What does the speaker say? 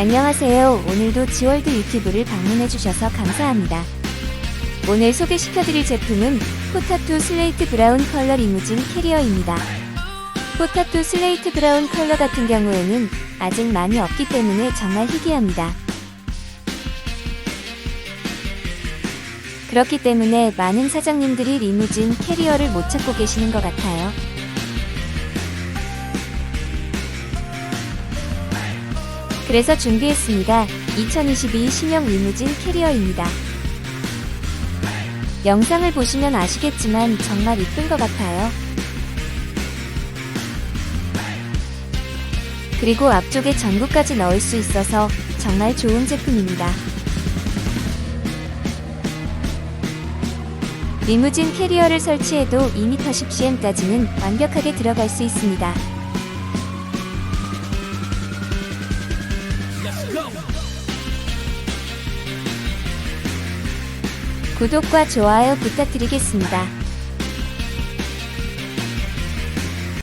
안녕하세요. 오늘도 지월드 유튜브를 방문해주셔서 감사합니다. 오늘 소개시켜드릴 제품은 포타투 슬레이트 브라운 컬러 리무진 캐리어입니다. 포타투 슬레이트 브라운 컬러 같은 경우에는 아직 많이 없기 때문에 정말 희귀합니다. 그렇기 때문에 많은 사장님들이 리무진 캐리어를 못 찾고 계시는 것 같아요. 그래서 준비했습니다. 2022 신형 리무진 캐리어입니다. 영상을 보시면 아시겠지만 정말 이쁜 것 같아요. 그리고 앞쪽에 전구까지 넣을 수 있어서 정말 좋은 제품입니다. 리무진 캐리어를 설치해도 2m10cm까지는 완벽하게 들어갈 수 있습니다. 구독과 좋아요 부탁드리겠습니다.